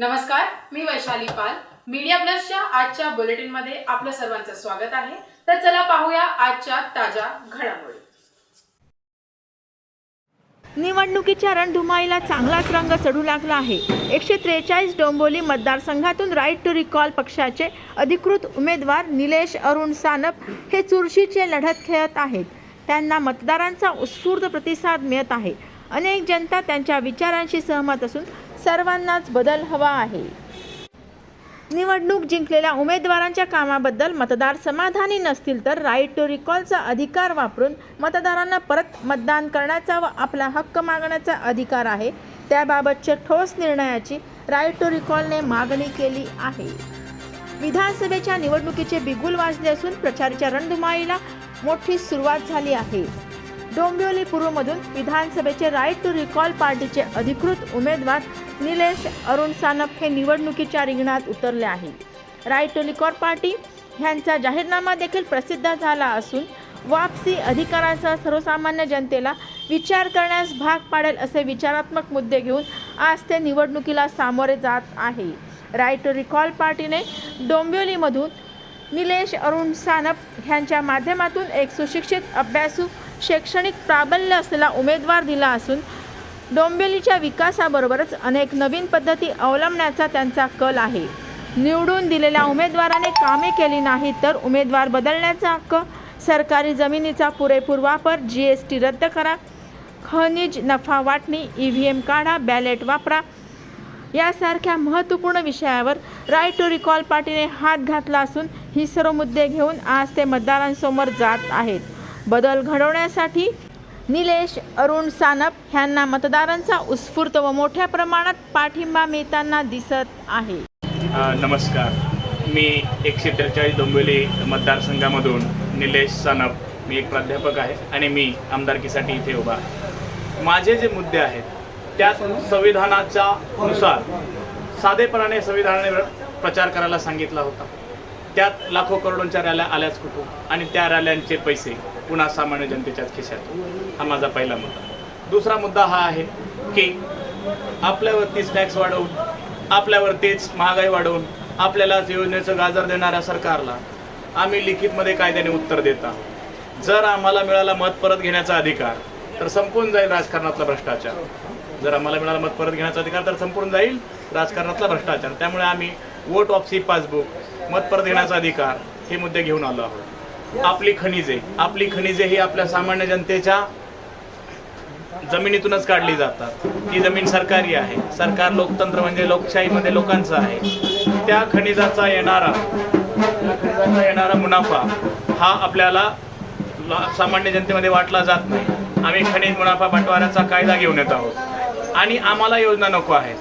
नमस्कार मी वैशाली पाल. मीडिया प्लसच्या आजच्या बुलेटिनमध्ये आपलं सर्वांचं स्वागत आहे. तर चला पाहूया आजच्या ताज्या घडामोडी. निवडणुकीच्या रणधुमाईला चांगलाच रंग चढू लागला आहे. एकशे त्रेचाळीस डोंबोली मतदारसंघातून राईट टू रिकॉल पक्षाचे अधिकृत उमेदवार निलेश अरुण सानप हे चुरशीचे लढत खेळत आहेत. त्यांना मतदारांचा उत्स्फूर्त प्रतिसाद मिळत आहे. अनेक जनता त्यांच्या विचारांशी सहमत असून सर्वांनाच बदल हवा आहे. निवडणूक जिंकलेल्या उमेदवारांच्या कामाबद्दल मतदार समाधानी नसतील तर राईट टू रिकॉलचा अधिकार वापरून मतदारांना परत मतदान करण्याचा व आपला हक्क मागण्याचा अधिकार आहे. त्याबाबतच्या ठोस निर्णयाची राईट टू रिकॉलने मागणी केली आहे. विधानसभेच्या निवडणुकीचे बिगुल वाजले असून प्रचाराच्या रणधुमाळीला मोठी सुरुवात झाली आहे. डोंबिवली पूर्वमधून विधानसभेचे राईट टू रिकॉल पार्टीचे अधिकृत उमेदवार निलेश अरुण सानप हे निवडणुकीच्या रिंगणात उतरले आहे राय टू रिकॉल पार्टी ह्यांचा जाहीरनामा देखील प्रसिद्ध झाला असून वापसी अधिकारासह सर्वसामान्य जनतेला विचार करण्यास भाग पाडेल असे विचारात्मक मुद्दे घेऊन आज ते निवडणुकीला सामोरे जात आहे. राईट टू रिकॉल पार्टीने डोंबिवलीमधून निलेश अरुण सानप ह्यांच्या माध्यमातून एक सुशिक्षित अभ्यासू शैक्षणिक प्राबल्य असलेला उमेदवार दिला असून डोंबिवलीच्या विकासाबरोबरच अनेक नवीन पद्धती अवलंबण्याचा त्यांचा कल आहे. निवडून दिलेल्या उमेदवाराने कामे केली नाहीत तर उमेदवार बदलण्याचा हक्क सरकारी जमिनीचा पुरेपूर वापर जी एस टी रद्द करा खनिज नफा वाटणी ई व्ही एम काढा बॅलेट वापरा यासारख्या महत्त्वपूर्ण विषयावर राईट टू रिकॉल पार्टीने हात घातला असून ही सर्व मुद्दे घेऊन आज ते मतदारांसमोर जात आहेत. बदल घडवण्यासाठी निलेश अरुण सानप ह्यांना मतदारांचा उत्स्फूर्त व मोठ्या प्रमाणात पाठिंबा मिळताना दिसत आहे. नमस्कार. मी एकशे त्रेचाळीस डोंबिवली मतदारसंघामधून निलेश सानप. मी एक प्राध्यापक आहे आणि मी आमदारकीसाठी इथे उभा आहे. माझे जे मुद्दे आहेत त्या संविधानाच्या नुसार साधेपणाने संविधानाने प्रचार करायला सांगितला होता. त्यात लाखो करोडोंच्या रॅल्या आल्याच कुठून? आणि त्या रॅल्यांचे पैसे पुन्हा सामान्य जनतेच्याच खिशात. हा माझा पहिला मुद्दा. दुसरा मुद्दा हा आहे की आपल्यावरतीच टॅक्स वाढवून आपल्यावरतीच महागाई वाढवून आपल्यालाच योजनेचं गाजर देणाऱ्या सरकारला आम्ही लिखितमध्ये कायद्याने उत्तर देता. जर आम्हाला मिळाला मत परत घेण्याचा अधिकार तर संपून जाईल राजकारणातला भ्रष्टाचार. जर आम्हाला मिळाला मत परत घेण्याचा अधिकार तर संपून जाईल राजकारणातला भ्रष्टाचार. त्यामुळे आम्ही वोट ऑफ सी पासबुक मतपर देण्याचा अधिकार हे मुद्दे घेऊन आलो आहोत. आपली खनिजे आपली खनिजे ही आपल्या सामान्य जनतेच्या जमिनीतूनच काढली जातात. ती जमीन सरकारी आहे. सरकार लोकतंत्र म्हणजे लोकशाहीमध्ये लोकांचं आहे. त्या खनिजाचा येणारा खनिजाचा येणारा मुनाफा हा आपल्याला सामान्य जनतेमध्ये वाटला जात नाही. आम्ही खनिज मुनाफा बंटवाऱ्याचा कायदा घेऊन येत आहोत. आणि आम्हाला योजना नको आहेत.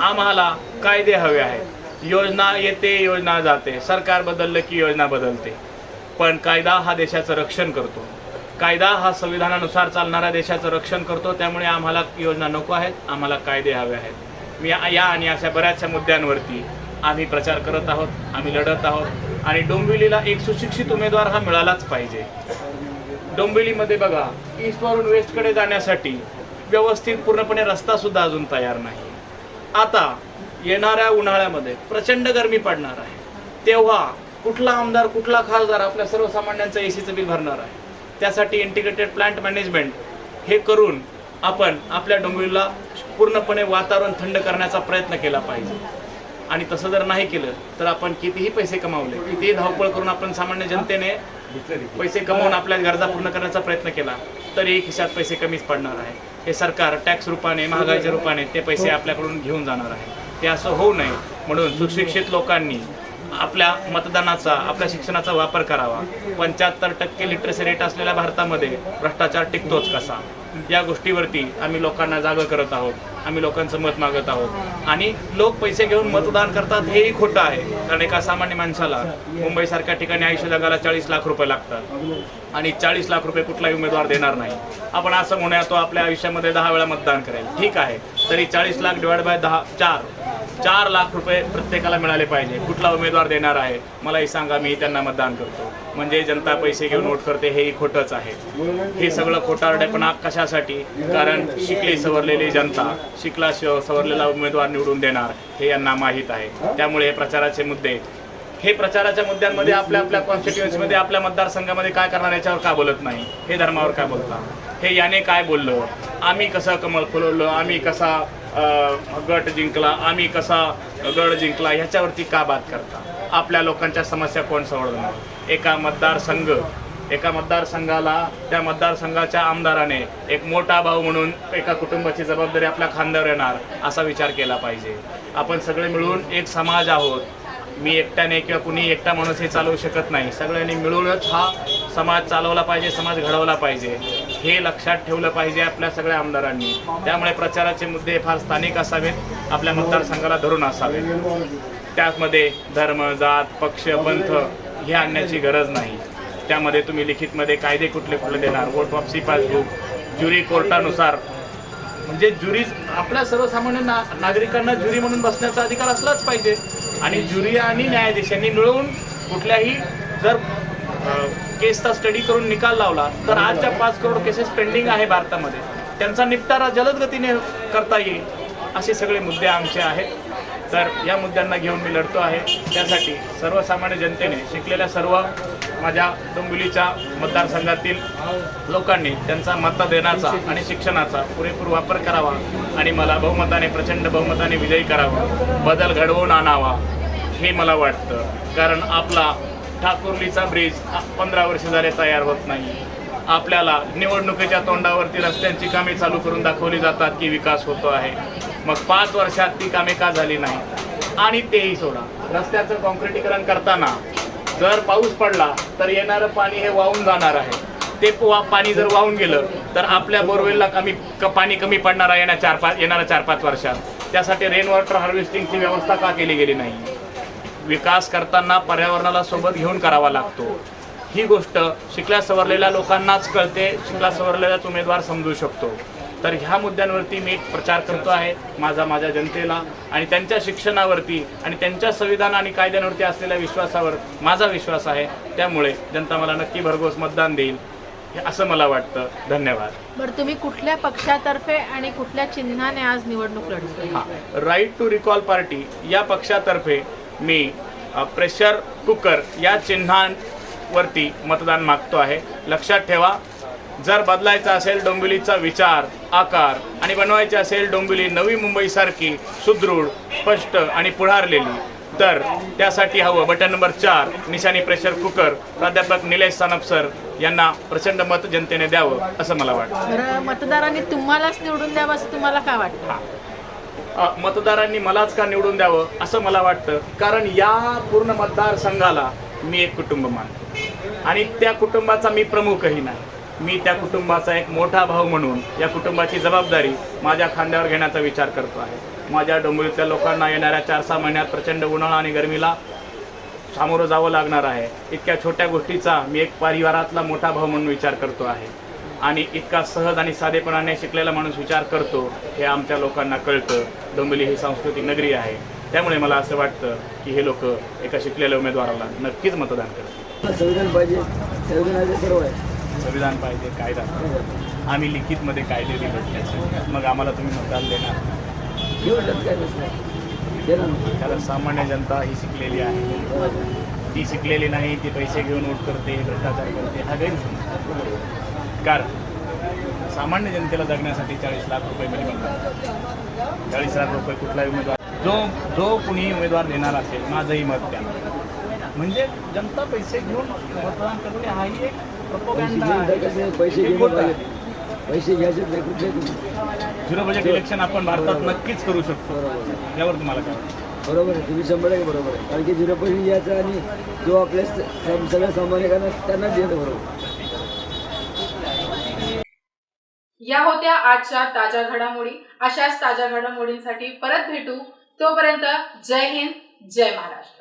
आम्हाला कायदे हवे आहेत. योजना येते योजना जाते. सरकार बदललं की योजना बदलते. पण कायदा हा देशाचं रक्षण करतो. कायदा हा संविधानानुसार चालणाऱ्या देशाचं रक्षण करतो. त्यामुळे आम्हाला योजना नको आहेत आम्हाला कायदे हवे आहेत. मी या आणि अशा बऱ्याचशा मुद्द्यांवरती आम्ही प्रचार करत आहोत आम्ही लढत आहोत. आणि डोंबिवलीला एक सुशिक्षित उमेदवार हा मिळालाच पाहिजे. डोंबिवलीमध्ये बघा ईस्टवरून वेस्टकडे जाण्यासाठी व्यवस्थित पूर्णपणे रस्तासुद्धा अजून तयार नाही. आता येणाऱ्या उन्हाळ्यामध्ये प्रचंड गरमी पडणार आहे. तेव्हा कुठला आमदार कुठला खासदार आपल्या सर्वसामान्यांचं ए सीचं बिल भरणार आहे? त्यासाठी इंटिग्रेटेड प्लांट मॅनेजमेंट हे करून आपण आपल्या डोंबिवलीला पूर्णपणे वातावरण थंड करण्याचा प्रयत्न केला पाहिजे. आणि तसं जर नाही केलं तर आपण कितीही पैसे कमावले कितीही धावपळ करून आपण सामान्य जनतेने पैसे कमवून आपल्या गरजा पूर्ण करण्याचा प्रयत्न केला तरी खिशात पैसे कमीच पडणार आहे. हे सरकार टॅक्स रूपाने महागाईच्या रूपाने ते पैसे आपल्याकडून घेऊन जाणार आहे. ते असं होऊ नये. म्हणून सुशिक्षित लोकांनी आपल्या मतदानाचा आपल्या शिक्षणाचा वापर करावा. पंच्याहत्तर टक्के लिटरसी रेट असलेल्या भारतामध्ये भ्रष्टाचार टिकतोच कसा? या गोष्टीवरती आम्ही लोकांना जागं करत आहोत. आम्ही लोकांचं मत मागत आहोत. आणि लोक पैसे घेऊन मतदान करतात हेही खोटं आहे. कारण एका सामान्य माणसाला मुंबईसारख्या ठिकाणी आयुष्य जगाला चाळीस लाख रुपये लागतात. आणि चाळीस लाख रुपये कुठलाही उमेदवार देणार नाही. आपण असं म्हणूया तो आपल्या आयुष्यामध्ये दहा वेळा मतदान करेल. ठीक आहे. तरी चाळीस लाख डिवाइड बाय दहा चार चार लाख रुपये प्रत्येकाला मिळाले पाहिजे. कुठला उमेदवार देणार आहे मलाही सांगा मी त्यांना मतदान करतो. म्हणजे जनता पैसे घेऊन वोट करते हेही खोटंच आहे. हे सगळं खोटारडेपणा कशासाठी? कारण शिकली सवरलेली जनता शिकला शिव- सवरलेला उमेदवार निवडून देणार हे यांना माहीत आहे. त्यामुळे हे प्रचाराचे मुद्दे. हे प्रचाराच्या मुद्द्यांमध्ये आपल्या आपल्या कॉन्स्टिट्युएन्सीमध्ये आपल्या मतदारसंघामध्ये काय करणार याच्यावर का बोलत नाही? हे धर्मावर काय बोलता? हे याने काय बोललो? आम्ही कसं कमळ फुलवलं? आम्ही कसा गट जिंकला आम्ही कसा गड जिंकला ह्याच्यावरती का बात करता? आपल्या लोकांच्या समस्या कोण सोडवणार? एका मतदारसंघ एका मतदारसंघाला त्या मतदारसंघाच्या आमदाराने एक मोठा भाऊ म्हणून एका कुटुंबाची जबाबदारी आपल्या खांद्यावर येणार असा विचार केला पाहिजे. आपण सगळे मिळून एक समाज आहोत. मी एकट्याने किंवा कुणी एकटा माणूस हे चालवू शकत नाही. सगळ्यांनी मिळूनच हा समाज चालवला पाहिजे समाज घडवला पाहिजे. हे लक्षात ठेवलं पाहिजे आपल्या सगळ्या आमदारांनी. त्यामुळे प्रचाराचे मुद्दे फार स्थानिक असावेत. आपल्या मतदारसंघाला धरून असावेत. त्यामध्ये धर्म जात पक्ष पंथ हे आणण्याची गरज नाही. त्यामध्ये तुम्ही लिखितमध्ये कायदे कुठले कुठले देणार? वोट वापसी पासबुक ज्युरी कोर्टानुसार म्हणजे ज्युरी आपल्या सर्वसामान्य ना नागरिकांना ज्युरी म्हणून बसण्याचा अधिकार असलाच पाहिजे. आणि ज्युरी आणि न्यायाधीशांनी मिळवून कुठल्याही जर केसचा स्टडी करून निकाल लावला तर आजच्या पाच करोड केसेस पेंडिंग आहे भारतामध्ये. त्यांचा निपटारा जलद गतीने करता येईल असे सगळे मुद्दे आमचे आहेत. तर या मुद्द्यांना घेऊन मी लढतो आहे. त्यासाठी सर्वसामान्य जनतेने शिकलेल्या सर्व माझ्या डोंबिवलीच्या मतदारसंघातील लोकांनी त्यांचा मतदानाचा आणि शिक्षणाचा पुरेपूर वापर करावा आणि मला बहुमताने प्रचंड बहुमताने विजयी करावा बदल घडवून आणावा हे मला वाटतं. कारण आपला ठाकुर्लीचा ब्रिज पंधरा वर्ष झाले तयार होत नाही. आपल्याला निवडणुकीच्या तोंडावरती रस्त्यांची कामे चालू करून दाखवली जातात की विकास होतो आहे. मग पाच वर्षात ती कामे का झाली नाही आणि तेही सोडा. रस्त्याचं कॉन्क्रिटीकरण करताना जर पाऊस पडला तर येणारं पाणी हे वाहून जाणार आहे. ते पाणी जर वाहून गेलं तर आपल्या बोरवेलला कमी क- पाणी कमी पडणार आहे येणार चार पाच येणाऱ्या चार पाच वर्षात. त्यासाठी रेन वॉटर हार्वेस्टिंगची व्यवस्था का केली गेली नाही? विकास करताना पर्यावरणाला सोबत घेऊन करावा लागतो. ही गोष्ट शिकल्या सवरलेल्या लोकांनाच कळते शिकल्या सवरलेलाच उमेदवार समजू शकतो. तर ह्या मुद्द्यांवरती मी प्रचार करतो आहे माझा माझ्या जनतेला आणि त्यांच्या शिक्षणावरती आणि त्यांच्या संविधान आणि कायद्यांवरती असलेल्या विश्वासावर माझा विश्वास आहे. त्यामुळे जनता मला नक्की भरघोस मतदान देईल हे असं मला वाटतं. धन्यवाद. बरं तुम्ही कुठल्या पक्षातर्फे आणि कुठल्या चिन्हाने आज निवडणूक लढवली? हा राईट टू रिकॉल पार्टी या पक्षातर्फे मी प्रेशर कुकर या चिन्हांवरती मतदान मागतो आहे. लक्षात ठेवा जर बदलायचा असेल डोंबिवलीचा विचार आकार आणि बनवायची असेल डोंबिवली नवी मुंबईसारखी सुदृढ स्पष्ट आणि पुढारलेली तर त्यासाठी हवं बटन नंबर चार निशाणी प्रेशर कुकर. प्राध्यापक निलेश सानप सर यांना प्रचंड मत जनतेने द्यावं असं मला वाटतं. मतदारांनी तुम्हालाच निवडून द्यावं असं तुम्हाला काय वाटतं? मतदारांनी मलाच का निवडून द्यावं असं मला वाटतं? कारण या पूर्ण मतदारसंघाला मी एक कुटुंब मानतो. आणि त्या कुटुंबाचा मी प्रमुखही नाही. मी त्या कुटुंबाचा एक मोठा भाऊ म्हणून या कुटुंबाची जबाबदारी माझ्या खांद्यावर घेण्याचा विचार करतो आहे. माझ्या डोंबिवलीतल्या लोकांना येणाऱ्या चार सहा महिन्यात प्रचंड उन्हाळा आणि गरमीला सामोरं जावं लागणार आहे. इतक्या छोट्या गोष्टीचा मी एक परिवारातला मोठा भाऊ म्हणून विचार करतो आहे. आणि इतका सहज आणि साधेपणाने शिकलेला माणूस विचार करतो हे आमच्या लोकांना कळतं. डोंबिवली ही सांस्कृतिक नगरी आहे. त्यामुळे मला असं वाटतं की हे लोक एका शिकलेल्या उमेदवाराला नक्कीच मतदान करतील. संविधान पाहिजे. संविधानाचे सर्व आहे. संविधान पाहिजे कायदा. आम्ही लिखितमध्ये कायदे दिले. मग आम्हाला तुम्ही मतदान देणार. कारण सामान्य जनता ही शिकलेली आहे. ती शिकलेली नाही ती पैसे घेऊन वोट करते भ्रष्टाचार करते हा गैरसमज. कारण सामान्य जनतेला जगण्यासाठी चाळीस लाख रुपये मिळतात चाळीस लाख रुपये कुठलाही उमेदवार जो जो कुणी उमेदवार देणार असेल माझंही मत द्या. म्हणजे जनता पैसे घेऊन मतदान करते हाही एक पैसे आहे. पैसे आहे. घ्यायचे झिरो बजेट इलेक्शन आपण भारतात नक्कीच करू शकतो. बरोबर. यावर तुम्हाला काय? बरोबर आहे. तुम्ही शंभर टक्के बरोबर आहे. कारण की झिरो पैसे घ्यायचा आणि जो आपल्या सगळ्या सामान्य करणार त्यांना द्यायचं बरोबर. या होत्या आजच्या ताज्या घडामोडी. अशाच ताज्या घडामोडींसाठी परत भेटू. तोपर्यंत जय हिंद जय महाराष्ट्र.